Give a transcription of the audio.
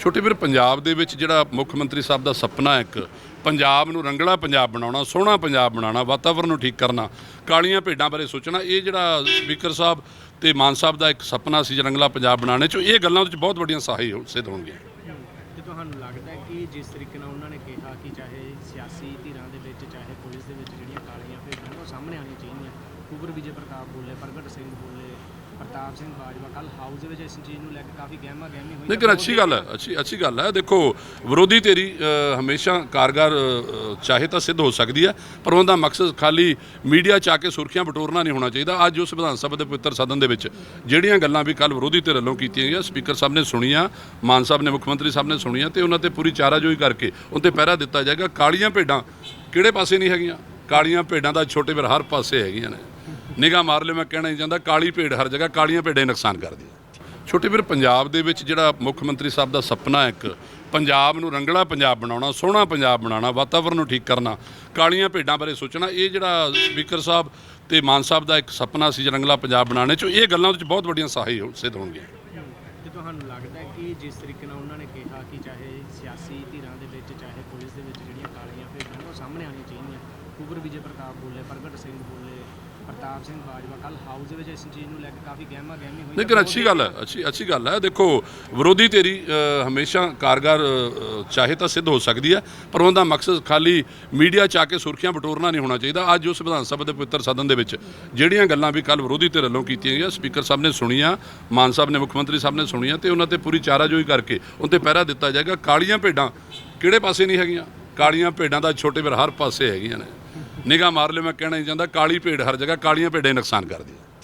ਛੋਟੇ ਵੀਰ, ਪੰਜਾਬ ਦੇ ਵਿੱਚ ਜਿਹੜਾ ਮੁੱਖ ਮੰਤਰੀ ਸਾਹਿਬ ਦਾ ਸੁਪਨਾ ਇੱਕ, ਪੰਜਾਬ ਨੂੰ ਰੰਗਲਾ ਪੰਜਾਬ ਬਣਾਉਣਾ, ਸੋਹਣਾ ਪੰਜਾਬ ਬਣਾਉਣਾ, ਵਾਤਾਵਰਣ ਨੂੰ ਠੀਕ ਕਰਨਾ, ਕਾਲੀਆਂ ਭੇਡਾਂ ਬਾਰੇ ਸੋਚਣਾ, ਇਹ ਜਿਹੜਾ ਸਪੀਕਰ ਸਾਹਿਬ ਤੇ ਮਾਨ ਸਾਹਿਬ ਦਾ ਇੱਕ ਸੁਪਨਾ ਸੀ ਰੰਗਲਾ ਪੰਜਾਬ ਬਣਾਉਣੇ ਚ, ਇਹ ਗੱਲਾਂ ਉਹਦੇ ਚ ਬਹੁਤ ਵੱਡੀਆਂ ਸਹਾਈ ਸਿੱਧ ਹੋਣਗੀਆਂ। ਤੇ ਤੁਹਾਨੂੰ ਲੱਗਦਾ ਕਿ ਜਿਸ ਤਰੀਕੇ ਨਾਲ ਉਹਨਾਂ ਨੇ ਕਿਹਾ ਕਿ ਚਾਹੇ ਸਿਆਸੀ ਧਿਰਾਂ ਦੇ ਵਿੱਚ, ਚਾਹੇ ਪੁਲਿਸ ਦੇ ਵਿੱਚ ਜਿਹੜੀਆਂ ਕਾਲੀਆਂ ਭੇਡਾਂ ਉਹ ਸਾਹਮਣੇ ਆਉਣੀਆਂ ਚਾਹੀਦੀਆਂ ਕੁਬਰ ਵਿਜੇ ਪ੍ਰਤਾਪ ਬੋਲੇ, ਪ੍ਰਗਟ ਸਿੰਘ ਬੋਲੇ ਪ੍ਰਤਾਪ ਸਿੰਘ ਬਾਜਵਾ ਕੱਲ ਹਾਊਸ ਦੇ ਵਿੱਚ ਇਸ ਚੀਜ਼ ਨੂੰ ਲੈ ਕੇ ਕਾਫੀ ਗਹਿਮਾ ਗਹਿਮੀ ਹੋਈ ਲੇਕਿਨ ਅੱਛੀ ਗੱਲ ਹੈ ਅੱਛੀ ਅੱਛੀ ਗੱਲ ਹੈ। ਦੇਖੋ ਵਿਰੋਧੀ ਤੇਰੀ ਹਮੇਸ਼ਾ ਕਾਰਗਰ ਚਾਹੇ ਤਾਂ ਸਿੱਧ ਹੋ ਸਕਦੀ ਹੈ ਪਰ ਉਹਦਾ ਮਕਸਦ ਖਾਲੀ ਮੀਡੀਆ ਚ ਆ ਕੇ ਸੁਰਖੀਆਂ ਬਟੋਰਨਾ ਨਹੀਂ ਹੋਣਾ ਚਾਹੀਦਾ। ਅੱਜ ਉਸ ਵਿਧਾਨ ਸਭਾ ਦੇ ਪਵਿੱਤਰ ਸਦਨ ਦੇ ਵਿੱਚ ਜਿਹੜੀਆਂ ਗੱਲਾਂ ਵੀ ਕੱਲ ਵਿਰੋਧੀ ਧਿਰ ਵੱਲੋਂ ਕੀਤੀਆਂ ਗਈਆਂ ਸਪੀਕਰ ਸਾਹਿਬ ਨੇ ਸੁਣੀਆਂ ਮਾਨ ਸਾਹਿਬ ਨੇ ਮੁੱਖ ਮੰਤਰੀ ਸਾਹਿਬ ਨੇ ਸੁਣੀਆਂ ਤੇ ਉਹਨਾਂ ਤੇ ਪੂਰੀ ਚਾਰਾਜੋਈ ਕਰਕੇ ਉਹਨਾਂ ਤੇ ਪਹਿਰਾ ਦਿੱਤਾ ਜਾਏਗਾ। ਕਾਲੀਆਂ ਭੇਡਾਂ ਕਿਹੜੇ ਪਾਸੇ ਨਹੀਂ ਹੈਗੀਆਂ? ਕਾਲੀਆਂ ਭੇਡਾਂ ਦਾ ਛੋਟੇ ਵੀਰ ਹਰ ਪਾਸੇ ਹੈਗੀਆਂ ਨੇ। ਨਿਗਾਹ ਮਾਰ ਲਿਓ, ਮੈਂ ਕਹਿਣਾ ਨਹੀਂ ਚਾਹੁੰਦਾ, ਕਾਲੀ ਭੇਡ ਹਰ ਜਗ੍ਹਾ ਕਾਲੀਆਂ ਭੇਡੇ ਹੀ ਨੁਕਸਾਨ ਕਰਦੀਆਂ ਛੋਟੇ ਵੀਰ, ਪੰਜਾਬ ਦੇ ਵਿੱਚ ਜਿਹੜਾ ਮੁੱਖ ਮੰਤਰੀ ਸਾਹਿਬ ਦਾ ਸੁਪਨਾ ਇੱਕ, ਪੰਜਾਬ ਨੂੰ ਰੰਗਲਾ ਪੰਜਾਬ ਬਣਾਉਣਾ, ਸੋਹਣਾ ਪੰਜਾਬ ਬਣਾਉਣਾ, ਵਾਤਾਵਰਣ ਨੂੰ ਠੀਕ ਕਰਨਾ, ਕਾਲੀਆਂ ਭੇਡਾਂ ਬਾਰੇ ਸੋਚਣਾ, ਇਹ ਜਿਹੜਾ ਸਪੀਕਰ ਸਾਹਿਬ ਤੇ ਮਾਨ ਸਾਹਿਬ ਦਾ ਇੱਕ ਸੁਪਨਾ ਸੀ ਰੰਗਲਾ ਪੰਜਾਬ ਬਣਾਉਣੇ ਚ, ਇਹ ਗੱਲਾਂ ਵਿੱਚ ਬਹੁਤ ਵੱਡੀਆਂ ਸਹਾਈ ਸਿੱਧ ਹੋਣਗੀਆਂ। ਤੁਹਾਨੂੰ ਲੱਗਦਾ ਕਿ ਜਿਸ ਤਰੀਕੇ ਨਾਲ ਉਹਨਾਂ ਨੇ ਕਿਹਾ ਕਿ ਚਾਹੇ ਸਿਆਸੀ ਧਿਰਾਂ ਦੇ ਵਿੱਚ, ਚਾਹੇ ਪੁਲਿਸ ਦੇ ਵਿੱਚ ਜਿਹੜੀਆਂ ਕਾਲੀਆਂ ਭੇਡਾਂ ਉਹ ਸਾਹਮਣੇ ਆਉਣੀਆਂ ਚਾਹੀਦੀਆਂ ਕੁਬਰ ਵਿਜੇ ਪ੍ਰਤਾਪ ਬੋਲੇ, ਪ੍ਰਗਟ ਸਿੰਘ ਬੋਲੇ ਪ੍ਰਤਾਪ ਸਿੰਘ ਬਾਜਵਾ ਕੱਲ ਹਾਊਸ ਦੇ ਵਿੱਚ ਇਸ ਚੀਜ਼ ਨੂੰ ਲੈ ਕੇ ਕਾਫੀ ਗਹਿਮਾ ਗਹਿਮੀ ਹੋਈ ਲੇਕਿਨ ਅੱਛੀ ਗੱਲ ਹੈ ਅੱਛੀ ਅੱਛੀ ਗੱਲ ਹੈ। ਦੇਖੋ ਵਿਰੋਧੀ ਤੇਰੀ ਹਮੇਸ਼ਾ ਕਾਰਗਰ ਚਾਹੇ ਤਾਂ ਸਿੱਧ ਹੋ ਸਕਦੀ ਹੈ ਪਰ ਉਹਦਾ ਮਕਸਦ ਖਾਲੀ ਮੀਡੀਆ ਚ ਆ ਕੇ ਸੁਰਖੀਆਂ ਬਟੋਰਨਾ ਨਹੀਂ ਹੋਣਾ ਚਾਹੀਦਾ। ਅੱਜ ਉਸ ਵਿਧਾਨ ਸਭਾ ਦੇ ਪਵਿੱਤਰ ਸਦਨ ਦੇ ਵਿੱਚ ਜਿਹੜੀਆਂ ਗੱਲਾਂ ਵੀ ਕੱਲ ਵਿਰੋਧੀ ਧਿਰ ਵੱਲੋਂ ਕੀਤੀਆਂ ਗਈਆਂ ਸਪੀਕਰ ਸਾਹਿਬ ਨੇ ਸੁਣੀਆਂ ਮਾਨ ਸਾਹਿਬ ਨੇ ਮੁੱਖ ਮੰਤਰੀ ਸਾਹਿਬ ਨੇ ਸੁਣੀਆਂ ਤੇ ਉਹਨਾਂ ਤੇ ਪੂਰੀ ਚਾਰਾਜੋਈ ਕਰਕੇ ਉਹਨਾਂ ਤੇ ਪਹਿਰਾ ਦਿੱਤਾ ਜਾਏਗਾ। ਕਾਲੀਆਂ ਭੇਡਾਂ ਕਿਹੜੇ ਪਾਸੇ ਨਹੀਂ ਹੈਗੀਆਂ? ਕਾਲੀਆਂ ਭੇਡਾਂ ਦਾ ਛੋਟੇ ਵੀਰ ਹਰ ਪਾਸੇ ਹੈਗੀਆਂ ਨੇ। ਨਿਗਾਹ ਮਾਰ ਲਿਓ, ਮੈਂ ਕਹਿਣਾ ਨਹੀਂ ਚਾਹੁੰਦਾ, ਕਾਲੀ ਭੇਡ ਹਰ ਜਗ੍ਹਾ ਕਾਲੀਆਂ ਭੇਡਾਂ ਹੀ ਨੁਕਸਾਨ ਕਰਦੀਆਂ